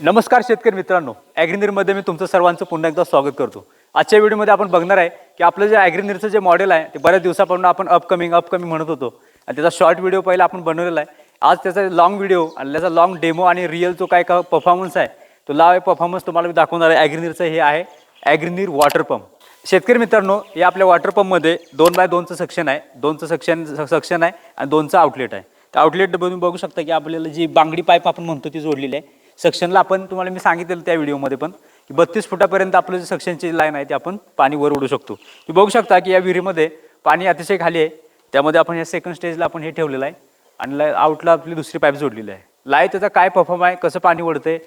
नमस्कार शेतकरी मित्रांनो. ॲग्रिनिरमध्ये मी तुमचं सर्वांचं पुन्हा एकदा स्वागत करतो. आजच्या व्हिडिओमध्ये आपण बघणार आहे की आपलं जे ॲग्रिनिरचं जे मॉडेल आहे ते बऱ्याच दिवसापासून आपण अपकमिंग अपकमिंग म्हणत होतो. आणि त्याचा शॉर्ट व्हिडिओ पहिला आपण बनवलेला आहे. आज त्याचा लॉंग व्हिडिओ आणि त्याचा लॉंग डेमो आणि रिअल जो काय का परफॉर्मन्स आहे तो लाव परफॉर्मन्स तुम्हाला मी दाखवणार आहे. ॲग्रिनिरचं हे आहे ॲग्रिनिर वॉटर पंप शेतकरी मित्रांनो या आपल्या वॉटर पंपमध्ये दोन बाय दोनचं सेक्शन आहे. दोनचं सेक्शन सेक्शन आहे आणि दोनचं आउटलेट आहे. त्या आउटलेट तुम्ही बघू शकता की आपल्याला जी बांगडी पाईप आपण म्हणतो ती जोडलेली आहे. सेक्शनला आपण तुम्हाला मी सांगितलं त्या व्हिडिओमध्ये पण की बत्तीस फुटापर्यंत आपलं जे सक्शनची लाईन आहे ती आपण पाणी वर उडू शकतो. तुम्ही बघू शकता की या विहिरीमध्ये पाणी अतिशय खाली आहे. त्यामध्ये आपण या सेकंड स्टेजला आपण हे ठेवलेलं आहे. आणि ला- आउटला आपली दुसरी पाईप जोडलेली आहे. लाइट त्याचा काय परफॉर्म आहे कसं पाणी ओढतंय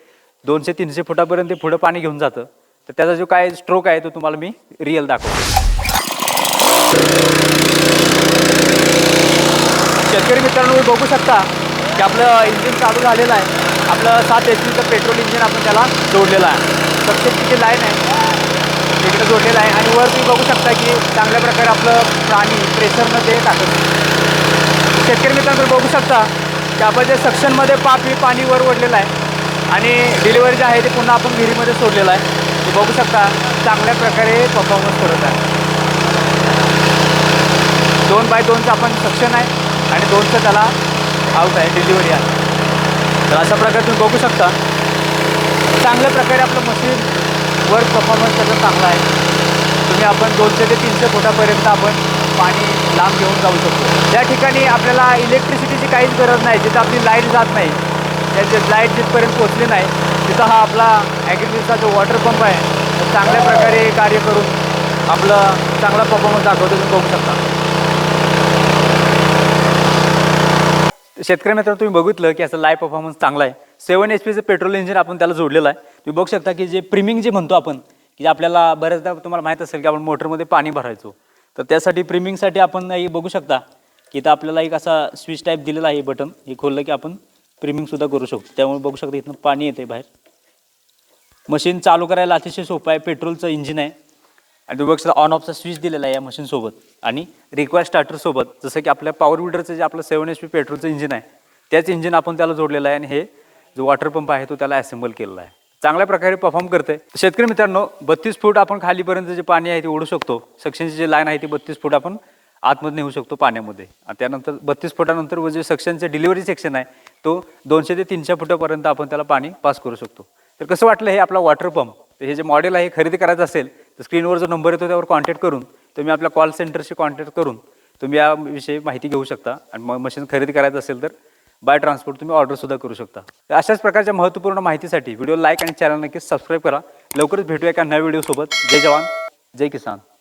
दोनशे तीनशे फुटापर्यंत पुढं पाणी घेऊन जातं. तर त्याचा जो काय स्ट्रोक आहे तो तुम्हाला मी रिअल दाखवतो. शेतकरी मित्रांनो बघू शकता की आपलं इंजिन चालू झालेलं आहे. आपलं सात एच पीचं पेट्रोल इंजिन आपण त्याला जोडलेलं आहे. सक्सेसची जी लाईन आहे. इकडे जोडलेलं आहे. आणि वर तुम्ही बघू शकता की चांगल्या प्रकारे आपलं प्राणी प्रेशरनं ते टाकत शेतकरी मित्रांनो तुम्ही बघू शकता की आपण जे सक्शनमध्ये पाप पाणी वर ओढलेलं आहे आणि डिलिव्हरी जे आहे ते पुन्हा आपण विहिरीमध्ये सोडलेलं आहे. ते बघू शकता चांगल्या प्रकारे परफॉर्मन्स करत आहे. दोन बाय दोनचं आपण सक्शन आहे आणि दोनचं त्याला आउट आहे डिलिव्हरी आहे. तर अशा प्रकारे तुम्ही बघू शकता. चांगल्या प्रकारे आपलं मशीन वर्क परफॉर्मन्स त्याचा चांगला आहे. तुम्ही आपण दोनशे ते तीनशे फुटापर्यंत आपण पाणी लांब घेऊन जाऊ शकतो. त्या ठिकाणी आपल्याला इलेक्ट्रिसिटीची काहीच गरज नाही. जिथं आपली लाइट जात नाही त्याचे लाइट जिथपर्यंत पोचली नाही तिथं हा आपला ॲग्रिकल्चरचा जो वॉटर पंप आहे. तो चांगल्या प्रकारे कार्य करून आपलं चांगला परफॉर्मन्स दाखवतो तुम्ही बघू शकता. शेतकरी मित्रांनो तुम्ही बघितलं की असं लाईव्ह परफॉर्मन्स चांगला आहे. सेवन एच पीचं पेट्रोल इंजिन आपण त्याला जोडलेलं आहे. तुम्ही बघू शकता की जे प्रिमिंग जे म्हणतो आपण की जे आपल्याला बऱ्याचदा तुम्हाला माहीत असेल की आपण मोटरमध्ये पाणी भरायचो. तर त्यासाठी प्रिमिंगसाठी आपण हे बघू शकता की इथं आपल्याला एक असा स्विच टाईप दिलेला आहे बटन हे खोललं की आपण प्रिमिंगसुद्धा करू शकतो. त्यामुळे बघू शकता इथनं पाणी येते बाहेर. मशीन चालू करायला अतिशय सोपं आहे. पेट्रोलचं इंजिन आहे. आणि तुम्ही ऑन ऑफचा स्विच दिलेला आहे या मशीनसोबत आणि रिक्वायर स्टार्टरसोबत जसं की आपल्या पॉवर विल्डरचं जे आपलं सेवन एच पी पेट्रोलचं इंजिन आहे त्याच इंजिन आपण त्याला जोडलेलं आहे आणि हे जो वॉटर पंप आहे तो त्याला असेंबल केलेला आहे. चांगल्या प्रकारे परफॉर्म करते शेतकरी मित्रांनो बत्तीस फूट आपण खालीपर्यंत जे पाणी आहे ते ओढू शकतो. सक्शनची जी लाईन आहे ती बत्तीस फूट आपण आतमध्ये नेऊ शकतो पाण्यामध्ये. आणि त्यानंतर बत्तीस फुटानंतर व जे सक्शनचे डिलिव्हरी सेक्शन आहे तो दोनशे ते तीनशे फुटापर्यंत आपण त्याला पाणी पास करू शकतो. तर कसं वाटलं हे आपला वॉटर पंप हे जे मॉडेल आहे खरेदी करायचं असेल तर स्क्रीनवर जो नंबर येतो त्यावर कॉन्टॅक्ट करून तुम्ही आपल्या कॉल सेंटरशी कॉन्टॅक्ट करून तुम्ही याविषयी माहिती घेऊ शकता. आणि मग मशीन खरेदी करायचं असेल तर बाय ट्रान्सपोर्ट तुम्ही ऑर्डरसुद्धा करू शकता. तर अशाच प्रकारच्या महत्त्वपूर्ण माहितीसाठी व्हिडिओ लाईक आणि चॅनल नक्कीच सबस्क्राईब करा. लवकरच भेटूया एका नव्या व्हिडिओसोबत जय जवान. जय किसान.